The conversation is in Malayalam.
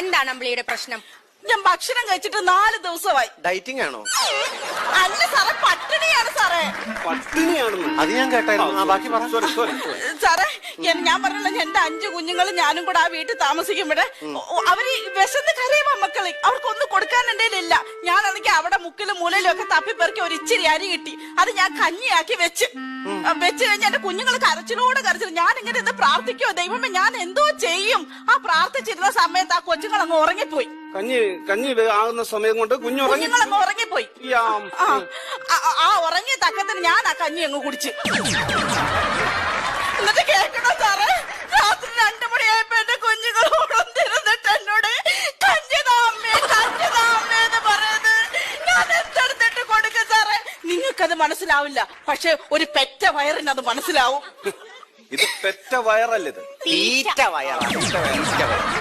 എന്താണ് അമ്പിളിയുടെ പ്രശ്നം? ഞാൻ ഭക്ഷണം കഴിച്ചിട്ട് നാല് ദിവസമായി. ഡയറ്റിംഗ് ആണോ? അല്ല സാറേ പട്ടിണിയാണ് സാറേ. അത് ഞാൻ കേട്ടായിരുന്നു. ആ ബാക്കി പറ. സോറി സോറി സോറി ഞാൻ പറഞ്ഞല്ലോ എന്റെ അഞ്ചു കുഞ്ഞുങ്ങളും ഞാനും കൂടെ ആ വീട്ടിൽ താമസിക്കുമ്പോഴേ അവർ വിശന്ന് കരയുമ്പോ മക്കളെ. അവർക്കൊന്നും കൊടുക്കാൻ എന്റെ ഇല്ല. ഞാനാണെങ്കിൽ അവിടെ മുക്കിലും മൂലയിലും ഒക്കെ തപ്പിപ്പെറുക്കി ഒരു ഇച്ചിരി അരി കിട്ടി. അത് ഞാൻ കഞ്ഞിയാക്കി വെച്ച്. ആ, വെച്ച് കഴിഞ്ഞ എന്റെ കുഞ്ഞുങ്ങൾ കരച്ചിലോട് കരച്ചിൽ ഞാൻ ഇങ്ങനെ ഇത് പ്രാർത്ഥിക്കോ ദൈവമേ ഞാൻ എന്തോ ചെയ്യും. ആ പ്രാർത്ഥിച്ചിരുന്ന സമയത്ത് ആ കൊച്ചുങ്ങൾ അങ്ങ് ഉറങ്ങിപ്പോയി. കഞ്ഞി കഞ്ഞി വേ- ആകുന്ന സമയം കൊണ്ട് കുഞ്ഞു ഉറങ്ങി കുഞ്ഞുങ്ങൾ അങ്ങ് ഉറങ്ങിപ്പോയി ആ- ആ- ആ ഉറങ്ങിയ തക്കത്തിന് ഞാൻ ആ കഞ്ഞി അങ്ങ് കുടിച്ച്. എന്നിട്ട് കേൾക്കണോ സാറേ? രാത്രി രണ്ടു മണിയായപ്പോ എന്റെ കുഞ്ഞുങ്ങൾ ഉണർന്നിരുന്നിട്ട് എന്നോട് കഞ്ഞിതാ അമ്മേ കഞ്ഞിതാ അമ്മേ എന്ന് പറയുന്നത് ഞാൻ എന്തെടുത്തിട്ട് കൊടുക്കും സാറേ? നിങ്ങൾക്കത് മനസ്സിലാവില്ല. പക്ഷെ ഒരു പെറ്റ വയറിന് അത് മനസ്സിലാവും. ഇത് പെറ്റ വയറല്ല ഇത് തീറ്റ വയറാണ്